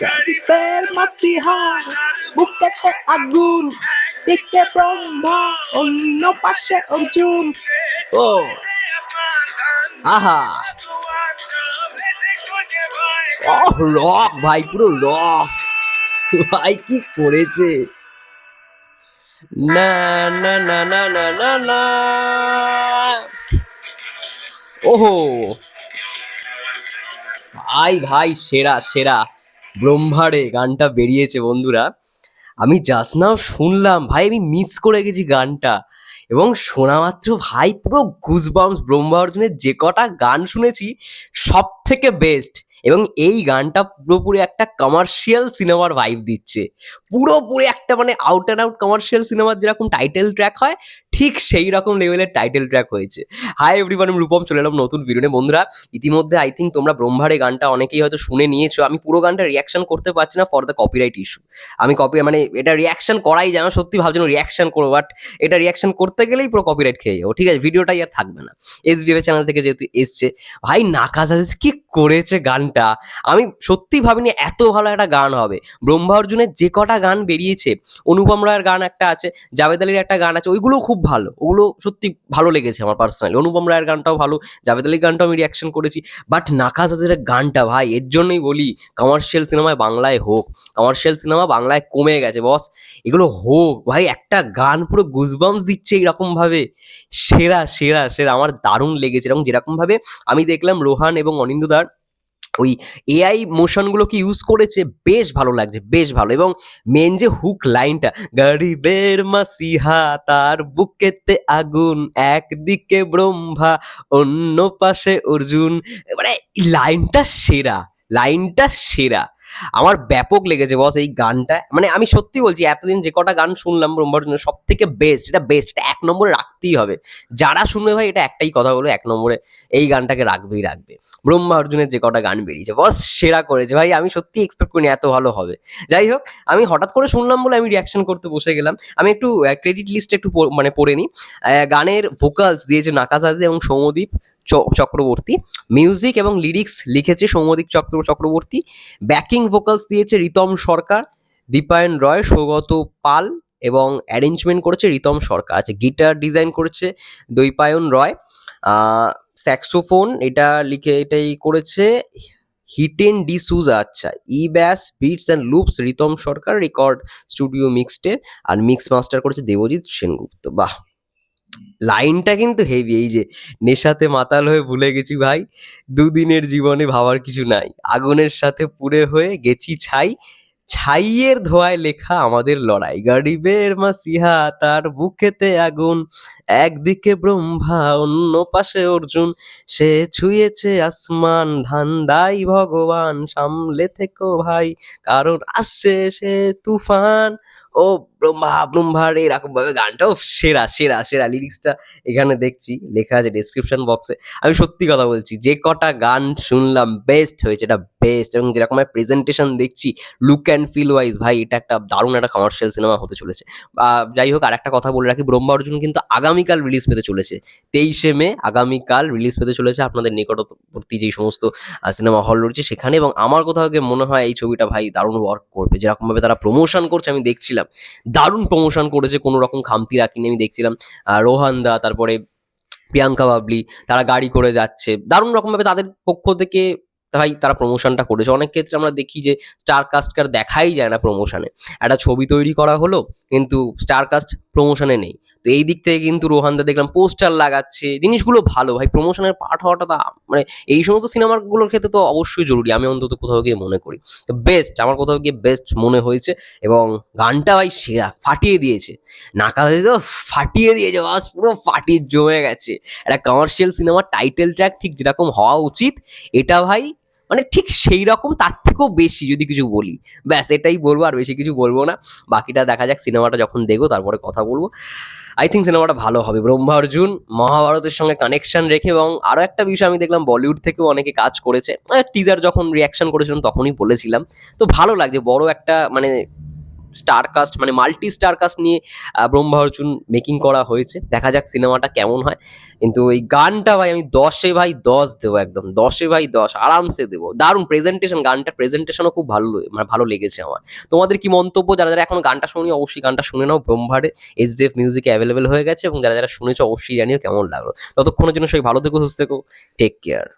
গরিবের মাসিহা বুকেতে আগুন দিকে ব্রহ্মা অন্য পাশে অর্জুন ও আহা ওহ রক ভাই, পুরো রক ভাই, কি করেছে? না না না না না না না। ওহো। ভাই ভাই, সেরা সেরা। ব্রহ্মারে গানটা বেরিয়েছে বন্ধুরা। আমি জাস্ট নাও শুনলাম, ভাই আমি মিস করে গেছি গানটা। এবং শোনা মাত্র ভাই পুরো গুজবামস ব্রহ্মা অর্জুনের যে কটা গান শুনেছি সব থেকে বেস্ট এবং এই গানটা পুরোপুরি একটা কমার্শিয়াল সিনেমার ভাইব দিচ্ছে। পুরোপুরি একটা মানে আউট অ্যান্ড আউট কমার্শিয়াল সিনেমার যেরকম টাইটেল ট্র্যাক হয় ঠিক সেই রকম লেভেলের টাইটেল ট্র্যাক হয়েছে। হাই এভরিওয়ান আমি রূপম, চলে এলাম নতুন ভিডিও বন্ধুরা, ইতিমধ্যে আই থিঙ্ক তোমরা ব্রহ্মারে গানটা অনেকেই হয়তো শুনে নিয়েছো। আমি পুরো গানটা রিয়াকশন করতে পারছি না ফর দ্য কপিরাইট ইস্যু আমি কপি মানে এটা রিয়াকশন করাই যেন সত্যি ভাবছিলাম রিয়াকশন করব বাট এটা রিয়াকশন করতে গেলেই পুরো কপিরাইট খেয়ে যাব, ঠিক আছে? ভিডিওটাই আর থাকবে না। এস চ্যানেল থেকে যেহেতু এসছে, ভাই নাকাজ আজিজ কি করেছে গানটা? আমি সত্যি ভাবিনি এত ভালো একটা গান হবে। ব্রহ্মা অর্জুনের যে কটা গান বেরিয়েছে, অনুপম রায়ের গান একটা আছে, জাভেদ আলীর একটা গান আছে, ওইগুলো খুব ভালো। ওগুলো সত্যি ভালো লেগেছে আমার পার্সোনালি অনুপম রায়ের গানটাও ভালো, জাভেদ আলীর গানটাও আমি রিয়াকশন করেছি। বাট নাকাজ হাজিরের গানটা ভাই, এর জন্যই বলি কমার্শিয়াল সিনেমায় বাংলায় হোক কমার্শিয়াল সিনেমা বাংলায় কমে গেছে বস এগুলো হোক, ভাই, একটা গান পুরো গুজবামস দিচ্ছে এইরকম ভাবে সেরা সেরা সেরা, আমার দারুণ লেগেছে। এবং যেরকমভাবে আমি দেখলাম রোহান এবং অনিন্দুদার ওই এআই মোশনগুলোকে ইউজ করেছে? বেশ ভালো লাগছে, বেশ ভালো। এবং মেন যে হুক লাইনটা গরিবের মাসিহা, তার বুকেতে আগুন, একদিকে ব্রহ্মা, অন্য পাশে অর্জুন। মানে লাইনটা সেরা লাইনটা সেরা। আমার ব্যাপক লেগেছে বস এই গানটা। মানে আমি সত্যি বলছি, এতদিন যে কটা গান শুনলাম ব্রহ্মার্জুনের সব থেকে বেস্ট এটা বেস্ট এটা এক নম্বরে রাখতেই হবে। যারা শুনবে ভাই, এটা একটাই কথা বলব, এক নম্বরে এই গানটাকে রাখবেই রাখবে। ব্রহ্মা অর্জুনের যে কটা গান বেরিয়েছে বস সেরা করেছে ভাই, আমি সত্যি এক্সপেক্ট করিনি এত ভালো হবে। যাই হোক, আমি হঠাৎ করে শুনলাম বলে আমি রিয়াকশন করতে বসে গেলাম। আমি একটু ক্রেডিট লিস্টে একটু মানে পড়ে নিই। গানের ভোকালস দিয়েছে নাকাজ আজদে এবং সৌমদীপ চক্রবর্তী। মিউজিক এবং লিরিক্স লিখেছে সৌমদীপ চক্র, চক্রবর্তী। ব্যাকিং ভোকালস দিয়েছে রিতম সরকার, দীপায়ন রয়, সৌগত পাল এবং অ্যারেঞ্জমেন্ট করেছে রিতম সরকার। আচ্ছা গিটার ডিজাইন করেছে দৈপায়ন রয়। স্যাক্সোফোন এটা লিখে, এটাই করেছে হিটেন ডি সুজা আচ্ছা ই ব্যাস beats and loops Ritam Sarkar record studio মিক্সটে আর মিক্স মাস্টার করেছে দেবজিৎ সেনগুপ্ত। বাহ! লাইনটা কিন্তু হেভি এই যে নেশাতে মাতাল হয়ে ভুলে গেছি ভাই, দুদিনের জীবনে ভাবার কিছু নাই। আগুনের সাথে পুড়ে হয়ে গেছি ছাই, ছাইয়ের ধোয়ায় লেখা আমাদের লড়াই। গরিবের মাসিহা, তার বুকেতে আগুন, একদিকে ব্রহ্মা, অন্য পাশে অর্জুন। সে ছুঁয়েছে আসমান ধান্দাই ভগবান, সামলে থেকো ভাই কারণ আসছে সে তুফান। ও ব্রহ্মা, ব্রহ্মার এরকম ভাবে গানটাও সেরা সেরা সেরা লিরিক্সটা এখানে দেখছি, লেখা আছে ডেসক্রিপশন বক্সে আমি সত্যি কথা বলছি, যে কটা গান শুনলাম বেস্ট হয়েছে, এটা বেস্ট এবং যেরকম প্রেজেন্টেশন দেখছি লুক অ্যান্ড ফিল ওয়াইজ ভাই, এটা একটা দারুণ একটা কমার্শিয়াল সিনেমা হতে চলেছে। যাই হোক আর একটা কথা বলে রাখি, ব্রহ্মা অর্জুন কিন্তু আগামীকাল রিলিজ পেতে চলেছে। তেইশে মে আগামীকাল রিলিজ পেতে চলেছে, আপনাদের নিকটবর্তী যেই সমস্ত সিনেমা হল রয়েছে সেখানে এবং আমার কোথাও মনে হয় এই ছবিটা ভাই দারুণ ওয়ার্ক করবে। যেরকমভাবে তারা প্রমোশন করছে, আমি দেখছিলাম। দারুণ প্রমোশন করেছে কোনো রকম খামতি রাখিনি, আমি দেখছিলাম রোহান দা, তারপরে প্রিয়াঙ্কা বাবলি, তারা গাড়ি করে যাচ্ছে। দারুণ রকমভাবে তাদের পক্ষ থেকে ভাই তারা প্রমোশনটা করেছে। অনেক ক্ষেত্রে আমরা দেখি যে স্টার কাস্টকার দেখাই যায় না প্রমোশনে একটা ছবি তৈরি করা হলো, কিন্তু স্টার কাস্ট প্রমোশনে নেই। তো এই দিক থেকে কিন্তু রোহানদা দেখলাম পোস্টার লাগাচ্ছে। জিনিসগুলো ভালো ভাই প্রমোশনের পার্ট হওয়াটা তো মানে এই সমস্ত সিনেমাগুলোর ক্ষেত্রে তো অবশ্যই জরুরি, আমি অন্তত কোথাও গিয়ে মনে করি। তো বেস্ট আমার কোথাও গিয়ে বেস্ট মনে হয়েছে এবং গানটা ভাই সেরা, ফাটিয়ে দিয়েছে। নাকা তো ফাটিয়ে দিয়েছে, বাস পুরো ফাটিয়ে জমে গেছে। একটা কমার্শিয়াল সিনেমার টাইটেল ট্র্যাক ঠিক যেরকম হওয়া উচিত, এটা ভাই মানে ঠিক সেই রকম, তার থেকেও বেশি যদি কিছু বলি। ব্যাস, এটাই বলব, আর বেশি কিছু বলব না। বাকিটা দেখা যাক, সিনেমাটা যখন দেখব, তারপরে কথা বলব। আই থিঙ্ক সিনেমাটা ভালো হবে। ব্রহ্মা অর্জুন মহাভারতের সঙ্গে কানেকশন রেখে এবং আরও একটা বিষয় আমি দেখলাম, বলিউড থেকেও অনেকে কাজ করেছে। টিজার যখন রিয়াকশন করেছিলাম, তখনই বলেছিলাম। তো ভালো লাগছে, বড় একটা মানে স্টার কাস্ট মানে মাল্টি স্টার কাস্ট নিয়ে আহ, ব্রহ্মা অর্জুন মেকিং করা হয়েছে। দেখা যাক সিনেমাটা কেমন হয়। কিন্তু এই গানটা ভাই আমি দশে ভাই দশ দেবো একদম। দশে ভাই দশ আরামসে দেবো। দারুণ প্রেজেন্টেশন গানটা প্রেজেন্টেশনও খুব ভালো মানে ভালো লেগেছে আমার। তোমাদের কি মন্তব্য? যারা যারা এখন গানটা শুনি অবশ্যই গানটা শুনে নাও। ব্রহ্মারে এস ডি এফ মিউজিকে অ্যাভেলেবেল হয়ে গেছে এবং যারা যারা শুনেছো অবশ্যই জানিও কেমন লাগল। ততক্ষণের জন্য সবাই ভালো থেকো সুস্থ থেকো। Take care